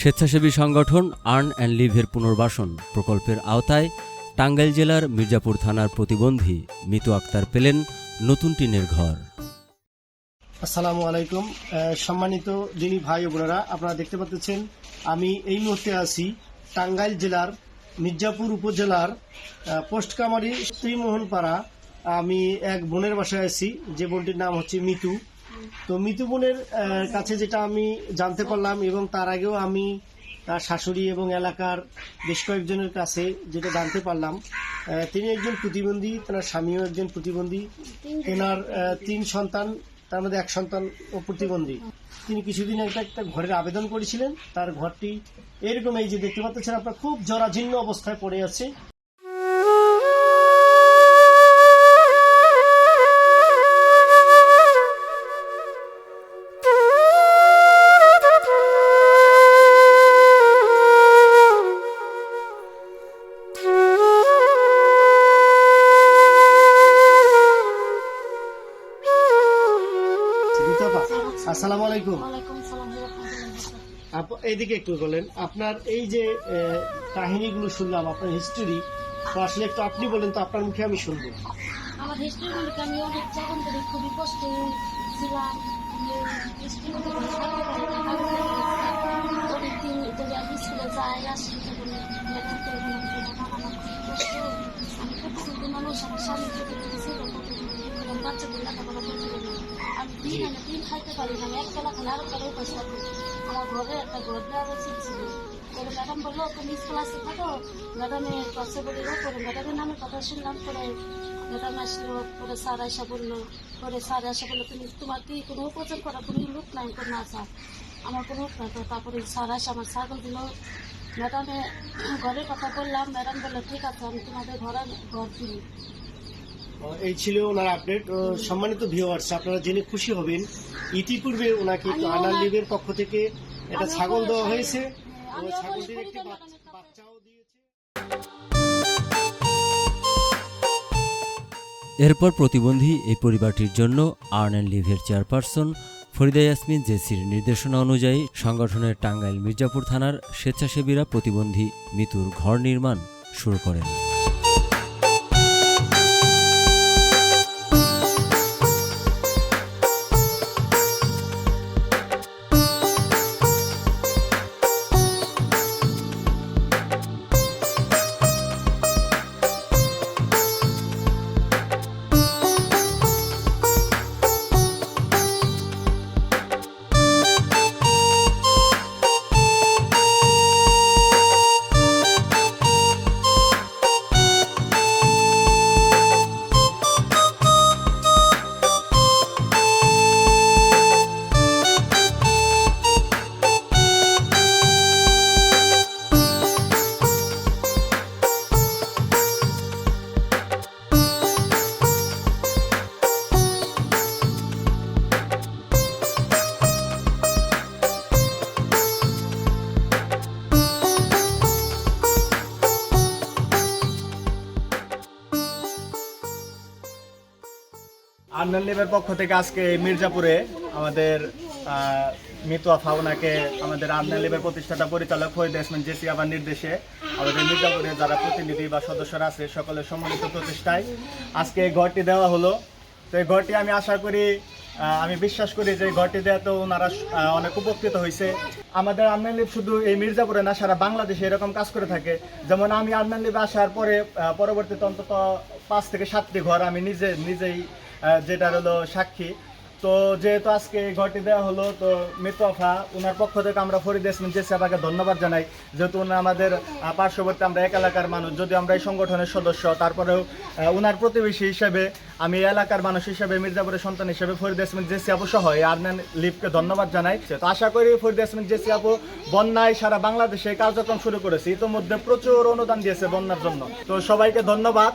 স্বেচ্ছাসেবী সংগঠন earn and লিভের পুনর্বাসন প্রকল্পের আওতায় টাঙ্গাইল জেলার মির্জাপুর থানার প্রতিবন্ধী মিতু আক্তার পেলেন নতুন টিনের ঘর। আসসালামু আলাইকুম। সম্মানিত দিনী ভাই বোনেরা, আপনারা দেখতে পাচ্ছেন, আমি এই মুহূর্তে আছি টাঙ্গাইল জেলার মির্জাপুর উপজেলার পোস্টকামারি শ্রীমোহনপাড়া। আমি এক বোনের বাসায় আছি, যে বোনটির নাম হচ্ছে মিতু। তো মিতু কাছে যেটা আমি জানতে পারলাম এবং তার আগেও আমি তার শাশুড়ি এবং এলাকার বেশ কয়েকজনের কাছে যেটা জানতে পারলাম তিনি একজন প্রতিবন্ধী তার স্বামীও একজন প্রতিবন্ধী, তেনার তিন সন্তান, তার মধ্যে এক সন্তান ও প্রতিবন্ধী। তিনি কিছুদিন একটা একটা ঘরের আবেদন করেছিলেন, তার ঘরটি এরকম এই যে দেখতে পাচ্ছেন, আপনার খুব জরাজীর্ণ অবস্থায় পড়ে আছে। আপা, আসসালামু আলাইকুম। এইদিকে একটু বলেন আপনার এই যে কাহিনীগুলো শুনলাম আপনার হিস্টোরি তো আসলে একটু আপনি বলেন তো আপনার মুখে আমি শুনব। আমার হিস্ট্রিগুলোকে আমি অনেক যখন থেকে খুবই কষ্টে ছিলাম স্কুলে যাই আসি করে খুব মানুষ আমার স্বামী বাচ্চাদের লেখাপড়া করতে আমি দিন আমি খাইতে পারি না। আমি এক আমার ঘরে একটা ঘর ম্যাডাম বলল তুমি ম্যাডামের নামে কথা শুনলাম ম্যাডাম পরে বলল পরে বলল, তুমি, তোমার কি কোনো কোনো নাই, কোনো আমার কোনো তারপরে স্যার আসে আমার ছাগল দিল ম্যাডামে ঘরের কথা বললাম। ম্যাডাম বলল, ঠিক আছে, আমি তোমাদের ঘর ঘর দিই। এই ছিল ওনার আপডেট সম্মানিত ভিউয়ার্স আপনারা জেনে খুশি হবেন। ইতিপূর্বে ওনাকে আনার লিগের পক্ষ থেকে একটা ছাগল দেওয়া হয়েছে। হ্যাঁ, ছাগলটির একটি বাচ্চাও দিয়েছে। এরপর প্রতিবন্ধী এই পরিবারটির জন্য আর্ন অ্যান্ড লিভের চেয়ারপারসন ফরিদা ইয়াসমিন জেসির নির্দেশনা অনুযায়ী সংগঠনের টাঙ্গাইল মির্জাপুর থানার স্বেচ্ছাসেবীরা প্রতিবন্ধী মিতুর ঘর নির্মাণ শুরু করেন। লিভের পক্ষ থেকে আজকে মির্জাপুরে আমাদের মিতুয়া ফাউনাকে আমাদের আন্নান লিভের প্রতিষ্ঠাতা পরিচালক ফরিদ ইসমান জেসি আবার নির্দেশে আমাদের মির্জাপুরে যারা প্রতিনিধি বা সদস্যরা আছে, সকলের সম্মিলিত প্রচেষ্টায় আজকে এই ঘরটি দেওয়া হলো। তো এই ঘরটি আমি আশা করি আমি বিশ্বাস করি যে ঘরটি দেওয়া তো ওনারা অনেক উপকৃত হয়েছে। আমাদের আন্নান শুধু এই মির্জাপুরে না, সারা বাংলাদেশে এরকম কাজ করে থাকে। যেমন আমি আন্নান আসার পরে পরবর্তীতে অন্তত পাঁচ থেকে সাতটি ঘর আমি নিজে, নিজেই আহ, যেটা হলো সাক্ষী। তো যেহেতু আজকে ঘরটি দেওয়া হলো তো মিতফা ওনার পক্ষ থেকে আমরা ফরিদ ইসমিন জেসি আপাকে ধন্যবাদ জানাই। যেহেতু উনি আমাদের পার্শ্ববর্তী আমরা এক এলাকার মানুষ যদি আমরা এই সংগঠনের সদস্য তারপরেও উনার প্রতিবেশী হিসেবে আমি এলাকার মানুষ হিসেবে মির্জাপুরের সন্তান হিসেবে ফরিদ ইসমিন জেসি আপু সহ আদনান লিপকে ধন্যবাদ জানাই। তো আশা করি ফরিদ ইসমিন জেসি আপু বন্যায় সারা বাংলাদেশে কার্যক্রম শুরু করেছে। ইতিমধ্যে প্রচুর অনুদান দিয়েছে বন্যার জন্য। তো সবাইকে ধন্যবাদ।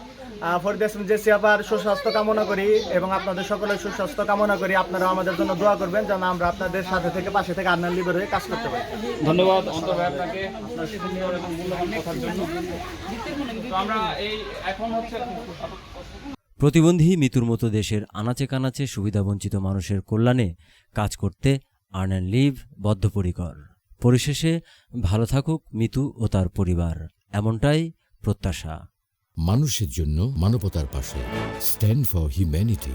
ফরিদ ইসমিন জেসি আপার সুস্বাস্থ্য কামনা করি এবং আপনাদের সকলের সুস্বাস্থ্য কামনা করি। আপনারা আমাদের জন্য দোয়া করবেন যেন আমরা আপনাদের সাথে থেকে পাশে থেকে আদনান লিবের হয়ে কাজ করতে পারি। ধন্যবাদ আপনাকে। আপনার সুন্দর এবং মূল্যবান কথার জন্য। তো আমরা এই এখন হচ্ছে প্রতিবন্ধী মিতুর মতো দেশের আনাচে কানাচে সুবিধাবঞ্চিত মানুষের কল্যাণে কাজ করতে আর্ন অ্যান্ড লিভ বদ্ধপরিকর। পরিশেষে ভালো থাকুক মিতু ও তার পরিবার। এমনটাই প্রত্যাশা। মানুষের জন্য মানবতার পাশে। Stand for humanity